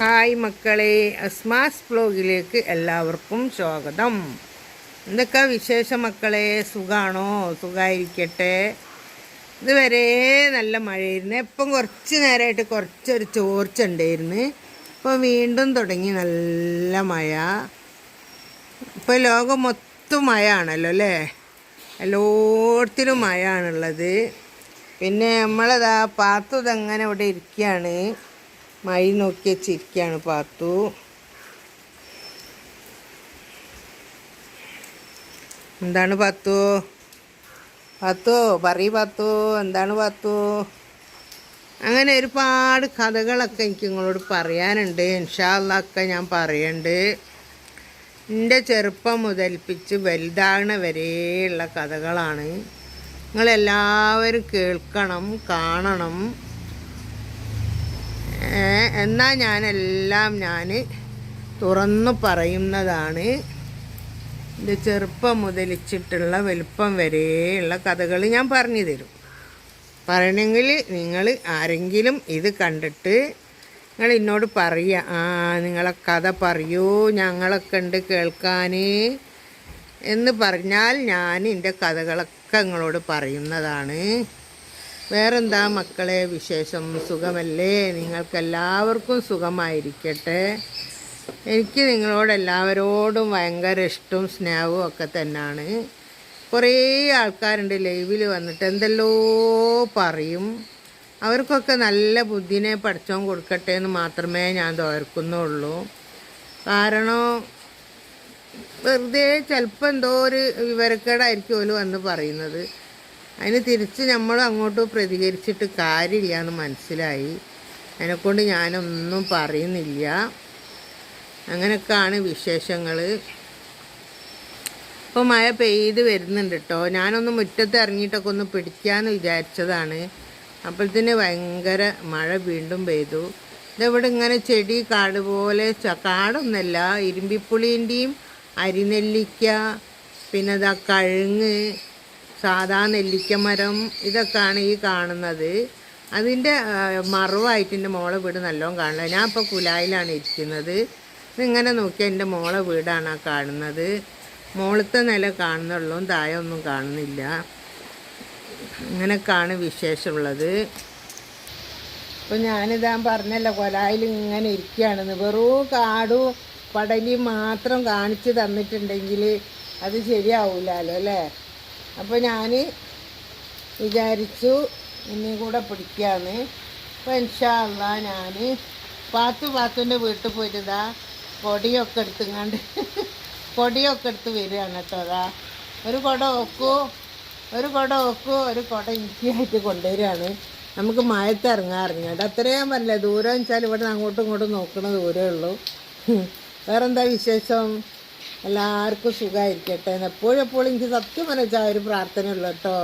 Hi മക്കളെ അസ്മാസ് ബ്ലോഗിലേക്ക് എല്ലാവർക്കും സ്വാഗതം. എന്തൊക്കെ വിശേഷം മക്കളെ? സുഖാണോ? സുഖമായിരിക്കട്ടെ ഇതുവരെ നല്ല മഴയായിരുന്നു. ഇപ്പം കുറച്ച് നേരമായിട്ട് കുറച്ചൊരു ചോർച്ച ഉണ്ടായിരുന്നു. ഇപ്പോൾ വീണ്ടും തുടങ്ങി നല്ല മഴ. ഇപ്പോൾ ലോകം മൊത്തം മഴ ആണല്ലോ അല്ലേ? എല്ലായിടത്തിലും മഴ ആണുള്ളത് പിന്നെ നമ്മളതാ പാത്തതങ്ങനെ ഇവിടെ ഇരിക്കുകയാണ്. മഴ നോക്കി വെച്ചിരിക്കുകയാണ് പാത്തു. എന്താണ് പാത്തു? പാത്തു പറയ് പാത്തു എന്താണ് പാത്തു? അങ്ങനെ ഒരുപാട് കഥകളൊക്കെ എനിക്ക് നിങ്ങളോട് പറയാനുണ്ട്. ഇൻഷാല്ലൊക്കെ ഞാൻ പറയുന്നുണ്ട് എന്റെ ചെറുപ്പം മുതൽപ്പിച്ച് വലുതാകണ വരെയുള്ള കഥകളാണ്. നിങ്ങളെല്ലാവരും കേൾക്കണം കാണണം. എന്നാൽ ഞാനെല്ലാം ഞാൻ തുറന്നു പറയുന്നതാണ്. എന്റെ ചെറുപ്പം മുതലിച്ചിട്ടുള്ള വലുപ്പം വരെയുള്ള കഥകൾ ഞാൻ പറഞ്ഞു തരും. പറയണമെങ്കിൽ നിങ്ങൾ ആരെങ്കിലും ഇത് കണ്ടിട്ട് നിങ്ങൾ എന്നോട് പറയുക ആ നിങ്ങളെ കഥ പറയൂ ഞങ്ങളൊക്കെ ഉണ്ട് കേൾക്കാൻ എന്ന് പറഞ്ഞാൽ ഞാൻ എന്റെ കഥകളൊക്കെ നിങ്ങളോട് പറയുന്നതാണ്. വേറെന്താ മക്കളെ വിശേഷം? സുഖമല്ലേ? നിങ്ങൾക്കെല്ലാവർക്കും സുഖമായിരിക്കട്ടെ. എനിക്ക് നിങ്ങളോട് എല്ലാവരോടും ഭയങ്കര ഇഷ്ടവും സ്നേഹവും ഒക്കെ തന്നെയാണ് കുറേ ആൾക്കാരുണ്ട് ലൈവിൽ വന്നിട്ട് എന്തെല്ലോ പറയും. അവർക്കൊക്കെ നല്ല ബുദ്ധിനെ പഠിച്ചോൻ കൊടുക്കട്ടെ എന്ന് മാത്രമേ ഞാൻ തോർക്കുന്നുള്ളൂ കാരണം വെറുതെ ചിലപ്പോൾ എന്തോ ഒരു വിവരക്കേടായിരിക്കും ഓൽ വന്ന് പറയുന്നത്. അതിന് തിരിച്ച് നമ്മൾ അങ്ങോട്ട് പ്രതികരിച്ചിട്ട് കാര്യമില്ല എന്ന് മനസ്സിലായി. അതിനെക്കൊണ്ട് ഞാനൊന്നും പറയുന്നില്ല. അങ്ങനെയൊക്കെയാണ് വിശേഷങ്ങൾ ഇപ്പോൾ മഴ പെയ്ത് വരുന്നുണ്ട് കേട്ടോ ഞാനൊന്ന് മുറ്റത്ത് ഇറങ്ങിയിട്ടൊക്കെ ഒന്ന് പിടിക്കാമെന്ന് വിചാരിച്ചതാണ്. അപ്പോഴത്തേന് ഭയങ്കര മഴ വീണ്ടും പെയ്തു. ഇതെവിടെ ഇങ്ങനെ ചെടി കാട് പോലെ കാടൊന്നല്ല ഇരുമ്പിപ്പുളീന്റെയും അരിനെല്ലിക്ക പിന്നെ ഇതാ കഴുങ്ങ് സാധാ നെല്ലിക്ക മരം ഇതൊക്കെയാണ് ഈ കാണുന്നത്. അതിന്റെ മറവായിട്ട് എന്റെ മോളെ വീട് നല്ലോണം കാണില്ല ഞാൻ ഇപ്പോൾ കുലായിലാണ് ഇരിക്കുന്നത്. ഇതിങ്ങനെ നോക്കിയാൽ എന്റെ മോളെ വീടാണ് ആ കാണുന്നത്. മോളത്തെ നില കാണുന്നുള്ളൂ താഴെ ഒന്നും കാണുന്നില്ല. ഇങ്ങനെയൊക്കെയാണ് വിശേഷമുള്ളത്. അപ്പോൾ ഞാനിതാ പറഞ്ഞല്ലോ കൊലായിൽ ഇങ്ങനെ ഇരിക്കുകയാണെന്ന്. വെറും കാടും പടലി മാത്രം കാണിച്ച് തന്നിട്ടുണ്ടെങ്കിൽ അത് ശരിയാവില്ലല്ലോ അല്ലേ? അപ്പോൾ ഞാൻ വിചാരിച്ചു ഇനിയും കൂടെ പിടിക്കാന്ന്. അപ്പോൾ ഇൻഷാല്ല ഞാൻ പാത്തു പാത്തുന്റെ വീട്ടിൽ പോയിട്ട് പൊടിയൊക്കെ എടുത്തുങ്ങാണ്ട് പൊടിയൊക്കെ എടുത്ത് വരികയാണ് കേട്ടോ അതാ ഒരു കുട ഒക്കൂ ഒരു കുട ഒക്കൂ ഒരു കുട ഈസിയായിട്ട് കൊണ്ടുവരികയാണ്. നമുക്ക് മായത്ത് ഇറങ്ങാറിഞ്ഞത് അത്രയും പറഞ്ഞില്ല ദൂരം വെച്ചാൽ ഇവിടെ അങ്ങോട്ടും ഇങ്ങോട്ടും നോക്കണ ദൂരമേ ഉള്ളൂ. വേറെന്താ വിശേഷം? എല്ലാവർക്കും സുഖമായിരിക്കട്ടെ എന്ന് എപ്പോഴും എപ്പോഴും എനിക്ക് സത്യം ഒരു പ്രാർത്ഥനയുള്ളൂ കേട്ടോ.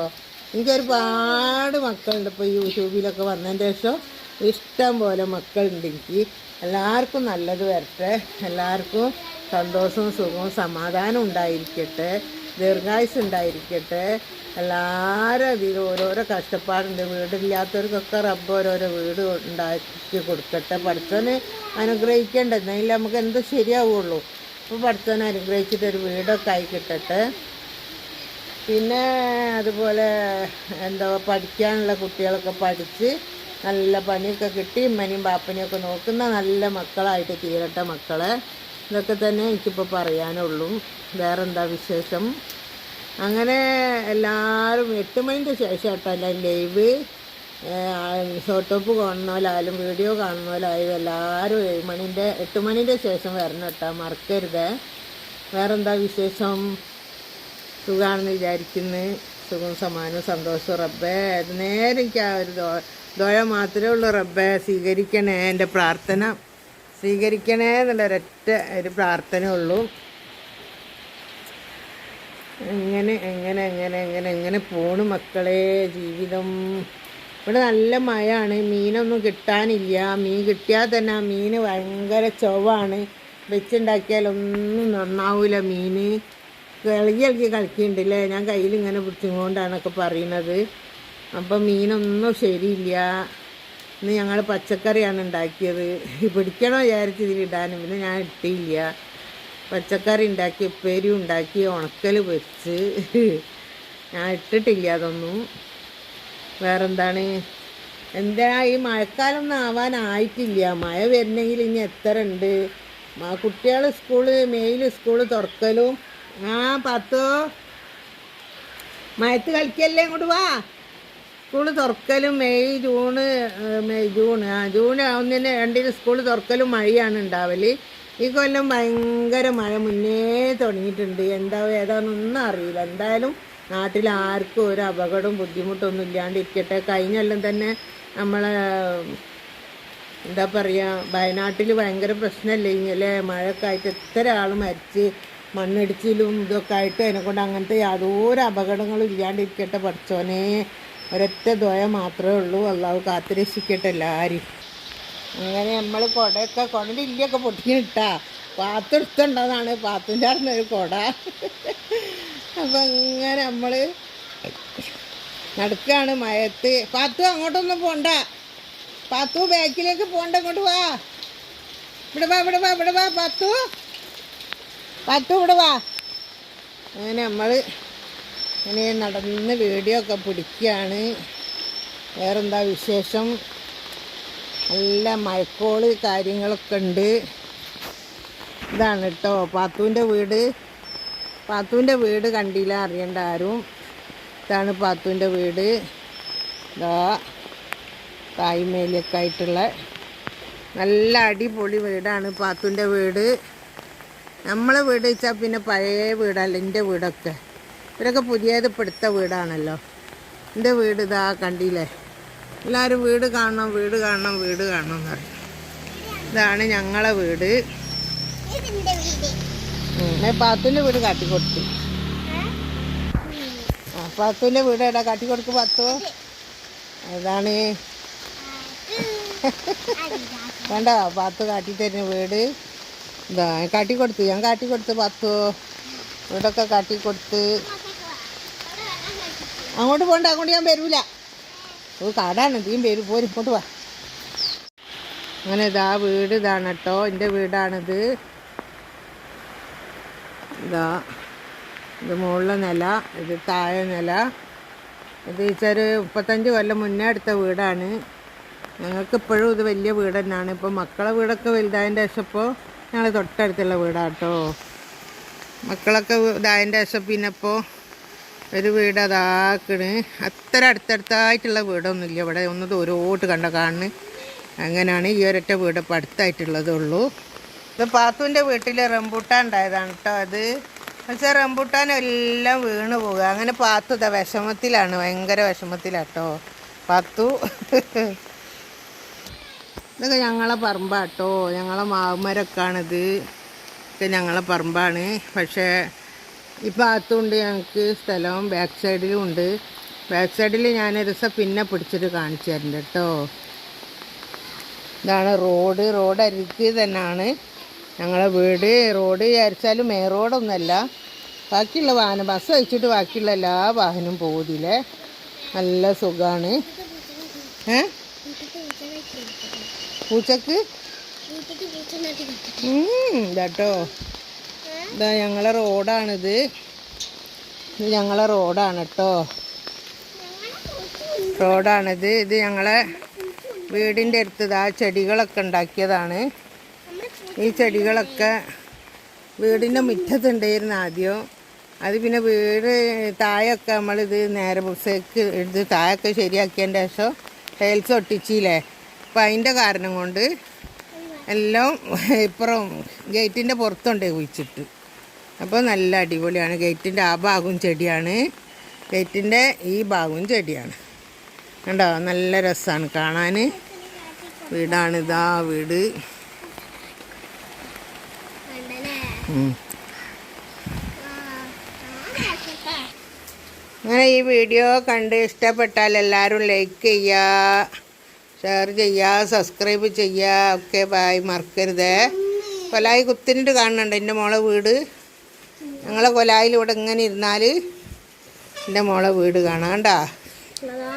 എനിക്ക് ഒരുപാട് മക്കളുണ്ട്. ഇപ്പോൾ യൂട്യൂബിലൊക്കെ വന്നതിന്റെ ശേഷം ഇഷ്ടം പോലെ മക്കളുണ്ട് എനിക്ക്. എല്ലാവർക്കും നല്ലത് വരട്ടെ. എല്ലാവർക്കും സന്തോഷവും സുഖവും സമാധാനവും ഉണ്ടായിരിക്കട്ടെ. ദീർഘായുസ് ഉണ്ടായിരിക്കട്ടെ. എല്ലാവരും അതിൽ ഓരോരോ കഷ്ടപ്പാടുണ്ട്. വീടില്ലാത്തവർക്കൊക്കെ റബ്ബ് ഓരോരോ വീട് ഉണ്ടാക്കി കൊടുക്കട്ടെ. പഠിച്ചവന് അനുഗ്രഹിക്കേണ്ട? എന്നാലും നമുക്ക് എന്ത് ശരിയാവുള്ളൂ. അപ്പോൾ പഠിച്ചവനെ അനുഗ്രഹിച്ചിട്ട് ഒരു വീടൊക്കെ ആയി കിട്ടട്ടെ. പിന്നെ അതുപോലെ എന്താ പഠിക്കാനുള്ള കുട്ടികളൊക്കെ പഠിച്ച് നല്ല പണിയൊക്കെ കിട്ടി ഉമ്മനെയും ബാപ്പനെയൊക്കെ നോക്കുന്ന നല്ല മക്കളായിട്ട് തീരട്ടെ മക്കളെ. ഇതൊക്കെ തന്നെ എനിക്കിപ്പോൾ പറയാനുള്ളൂ. വേറെന്താ വിശേഷം? അങ്ങനെ എല്ലാവരും എട്ട് മണിന്റെ ശേഷം കേട്ടോ എല്ലാം ലൈവ്. ഷോർട്ട് ടോപ്പ് കാണുന്നവരായാലും വീഡിയോ കാണുന്നവരായാലും എല്ലാവരും ഏഴ് മണിന്റെ എട്ട് മണിന്റെ ശേഷം വരണം കേട്ടോ. മറക്കരുത്. വേറെന്താ വിശേഷം? സുഖമാണെന്ന് വിചാരിക്കുന്നു. സുഖം സമാനവും സന്തോഷവും. റബ്ബേ നേരെ എനിക്ക് ആ ഒരു ദോഴ മാത്രമേ ഉള്ളൂ റബ്ബേ. സ്വീകരിക്കണേ എന്റെ പ്രാർത്ഥന. സ്വീകരിക്കണേ എന്നുള്ള ഒരൊറ്റ ഒരു പ്രാർത്ഥന ഉള്ളൂ. എങ്ങനെ എങ്ങനെ എങ്ങനെ എങ്ങനെ എങ്ങനെ പോണു മക്കളെ? ജീവിതം ഇവിടെ നല്ല മഴയാണ്. മീനൊന്നും കിട്ടാനില്ല. മീൻ കിട്ടിയാൽ തന്നെ ആ മീൻ ഭയങ്കര ചൊവ്വാണ്. വെച്ചുണ്ടാക്കിയാലൊന്നും നന്നാവില്ല മീൻ. ഇളകി കളിക്കുന്നുണ്ടല്ലേ? ഞാൻ കയ്യിൽ ഇങ്ങനെ പിടിച്ചുകൊണ്ടാണൊക്കെ പറയുന്നത്. അപ്പം മീനൊന്നും ശരിയില്ല. ഇന്ന് ഞങ്ങൾ പച്ചക്കറിയാണ് ഉണ്ടാക്കിയത്. പിടിക്കണോ വിചാരിച്ച് ഇതിലിടാനും പിന്നെ ഞാൻ ഇട്ടില്ല. പച്ചക്കറി ഉണ്ടാക്കി ഉപ്പേരി ഉണ്ടാക്കി ഉണക്കൽ വെച്ച് ഞാൻ ഇട്ടിട്ടില്ല അതൊന്നും. വേറെന്താണ്? എന്താ ഈ മഴക്കാലം ഒന്നും ആവാനായിട്ടില്ല. മഴ വരണമെങ്കിൽ ഇനി എത്ര ഉണ്ട്? കുട്ടികൾ സ്കൂൾ മെയിൽ സ്കൂൾ തുറക്കലും. ആ പത്തോ? മയത്ത് കളിക്കല്ലേ ഇങ്ങോട്ട് വാ. സ്കൂൾ തുറക്കലും മെയ് ജൂണ് മെയ് ജൂൺ ആ ജൂൺ ഒന്നിന് രണ്ടിന് സ്കൂൾ തുറക്കലും മഴയാണ് ഉണ്ടാവൽ. ഈ കൊല്ലം ഭയങ്കര മഴ മുന്നേ തുടങ്ങിയിട്ടുണ്ട്. എന്താ ഏതാണെന്നൊന്നും അറിയില്ല. എന്തായാലും നാട്ടിൽ ആർക്കും ഒരു അപകടവും ബുദ്ധിമുട്ടൊന്നും ഇല്ലാണ്ടിരിക്കട്ടെ. കഴിഞ്ഞ തന്നെ നമ്മളെ എന്താ പറയുക വയനാട്ടിൽ ഭയങ്കര പ്രശ്നമല്ലേ ഇങ്ങനെ മഴയൊക്കെ ആയിട്ട് എത്ര ആൾ മരിച്ച് മണ്ണിടിച്ചിലും ഇതൊക്കെ ആയിട്ട് അതിനെ കൊണ്ട് അങ്ങനത്തെ യാതൊരു അപകടങ്ങളും ഇല്ലാണ്ടിരിക്കട്ടെ പഠിച്ചോനെ. ഒരൊറ്റ ദ്വയ മാത്രമേ ഉള്ളൂ. അള്ളാഹു കാത്തുരക്ഷിക്കട്ടെ എല്ലാവരും അങ്ങനെ നമ്മൾ കുടയൊക്കെ കുടന്റെ ഇല്ലൊക്കെ പൊട്ടിക്കിട്ടാ പാത്തെടുത്തുണ്ടെന്നാണ് പാത്തിന്റെ അറിഞ്ഞ ഒരു കുട. അപ്പം അങ്ങനെ നമ്മൾ നടക്കുകയാണ് മയത്ത്. പാത്തു അങ്ങോട്ടൊന്നും പോണ്ട. പാത്തു ബാക്കിലേക്ക് പോണ്ട. അങ്ങോട്ട് വാ. ഇവിടെ വാ ഇവിടെ വാ ഇവിടെ വാ പാത്തു. പാത്തു ഇവിടെ വാ. അങ്ങനെ നമ്മൾ അങ്ങനെ നടന്ന് വീഡിയോ ഒക്കെ പിടിക്കുകയാണ് വേറെന്താ വിശേഷം? നല്ല മഴക്കോൾ കാര്യങ്ങളൊക്കെ ഉണ്ട്. ഇതാണ് കേട്ടോ പാത്തുവിന്റെ വീട്. പാത്തുവിന്റെ വീട് കണ്ടില്ല അറിയണ്ട ആരും. ഇതാണ് പാത്തുവിന്റെ വീട്. ഇതാ തായ്മേലൊക്കെ ആയിട്ടുള്ള നല്ല അടിപൊളി വീടാണ് പാത്തുവിന്റെ വീട്. നമ്മളെ വീട് വെച്ചാൽ പിന്നെ പഴയ വീടല്ല എന്റെ വീടൊക്കെ. ഇവരൊക്കെ പുതിയത് പിടുത്ത വീടാണല്ലോ. എന്റെ വീട് ഇതാ കണ്ടില്ലേ? എല്ലാവരും വീട് കാണണം വീട് കാണണം വീട് കാണണം എന്ന് പറയും ഇതാണ് ഞങ്ങളെ വീട്. പാത്തുവിന്റെ വീട്. കാട്ടിക്കൊടുത്തു ആ പാത്തുവിന്റെ വീട് എടാ കാട്ടിക്കൊടുക്ക് പാത്തു. അതാണ്. വേണ്ട പാത്തു കാട്ടിത്തരുന്ന വീട്. ഇതാ കാട്ടിക്കൊടുത്തു. ഞാൻ കാട്ടിക്കൊടുത്ത് പാത്തു. വീടൊക്കെ കാട്ടിക്കൊടുത്ത്. അങ്ങോട്ട് പോകണ്ട അങ്ങോട്ട് ഞാൻ വരൂല. ഓ കാടാണ് തീം പേര് പോരും ഇങ്ങോട്ട് വാ. അങ്ങനെ ഇതാ വീട് ഇതാണ് കേട്ടോ എന്റെ വീടാണിത്. ഇതാ ഇത് മുകളിലെ നില ഇത് താഴെ നില. ഇത് വെച്ചാൽ മുപ്പത്തഞ്ച് കൊല്ലം മുന്നേ എടുത്ത വീടാണ്. ഞങ്ങൾക്ക് ഇപ്പോഴും ഇത് വലിയ വീട് തന്നെയാണ്. ഇപ്പോൾ മക്കളെ വീടൊക്കെ വലുതായതിന്റെ ശേഷം ഇപ്പോൾ ഞങ്ങൾ തൊട്ടടുത്തുള്ള വീടാണ് കേട്ടോ മക്കളൊക്കെ ഇതായതിന്റെ ശേഷം പിന്നെ ഇപ്പോൾ ഒരു വീട് അതാക്കണ് അത്ര അടുത്തടുത്തായിട്ടുള്ള വീടൊന്നുമില്ല. ഇവിടെ ഒന്ന് ദൂരോട്ട് കണ്ട കാണുന്നു അങ്ങനെയാണ് ഈ ഒരൊറ്റ വീട് ഇപ്പം അടുത്തായിട്ടുള്ളതേ ഉള്ളൂ. ഇത് പാത്തുവിന്റെ വീട്ടിൽ റംബൂട്ടാൻ ഉണ്ടായതാണ് കേട്ടോ അത്. പക്ഷേ റംബൂട്ടാൻ എല്ലാം വീണ് പോകുക അങ്ങനെ പാത്തു ഇതാ വിഷമത്തിലാണ്. ഭയങ്കര വിഷമത്തിലാട്ടോ പാത്തു. ഇതൊക്കെ ഞങ്ങളെ പറമ്പാട്ടോ ഞങ്ങളെ മാവുമരൊക്കെയാണിത് ഇതൊക്കെ ഞങ്ങളെ പറമ്പാണ്. പക്ഷേ ഈ ഭാഗത്തുണ്ട് ഞങ്ങൾക്ക് സ്ഥലവും ബാക്ക് സൈഡിലും ഉണ്ട്. ബാക്ക് സൈഡിൽ ഞാൻ ഒരു ദിവസം പിന്നെ പിടിച്ചിട്ട് കാണിച്ചു തരുന്നുണ്ട് കേട്ടോ ഇതാണ് റോഡ്. റോഡ് അരിക്ക് തന്നെയാണ് ഞങ്ങളെ വീട്. റോഡ് വിചാരിച്ചാലും മേ റോഡൊന്നുമല്ല. ബാക്കിയുള്ള വാഹനം ബസ് വെച്ചിട്ട് ബാക്കിയുള്ള എല്ലാ വാഹനവും പോകുന്നില്ലേ നല്ല സുഖമാണ് ഏ? പൂച്ചക്ക്? ഇതാട്ടോ. ഇതാ ഞങ്ങളെ റോഡാണിത്. ഇത് ഞങ്ങളെ റോഡാണ് കേട്ടോ റോഡാണിത്. ഇത് ഞങ്ങളെ വീടിന്റെ അടുത്ത് ഇതാ ചെടികളൊക്കെ ഉണ്ടാക്കിയതാണ്. ഈ ചെടികളൊക്കെ വീടിന്റെ മുറ്റത്തുണ്ടായിരുന്നു ആദ്യം. അത് പിന്നെ വീട് താഴെയൊക്കെ നമ്മളിത് നേരെ ബുസേക്ക് എടുത്ത് താഴെയൊക്കെ ശരിയാക്കിയതിന്റെ ശേഷം ടൈൽസ് ഒട്ടിച്ചില്ലേ? അപ്പം അതിന്റെ കാരണം കൊണ്ട് എല്ലാം ഇപ്പുറം ഗേറ്റിന്റെ പുറത്തുണ്ടേ കുഴിച്ചിട്ട്. അപ്പോൾ നല്ല അടിപൊളിയാണ്. ഗേറ്റിന്റെ ആ ഭാഗവും ചെടിയാണ്. ഗേറ്റിന്റെ ഈ ഭാഗവും ചെടിയാണ്. കണ്ടോ? നല്ല രസമാണ് കാണാൻ. വീടാണ് ഇതാ വീട്. അങ്ങനെ ഈ വീഡിയോ കണ്ട് ഇഷ്ടപ്പെട്ടാൽ എല്ലാവരും ലൈക്ക് ചെയ്യുക ഷെയർ ചെയ്യുക സബ്സ്ക്രൈബ് ചെയ്യുക. ഒക്കെ ബായ് മറക്കരുത്. പലായി കുത്തിനിട്ട് കാണുന്നുണ്ട് എന്റെ മോളെ വീട്. ഞങ്ങളെ കൊലായിലൂടെ ഇങ്ങനെ ഇരുന്നാൽ എന്റെ മോളെ വീട് കാണാം കണ്ടാ? അതാ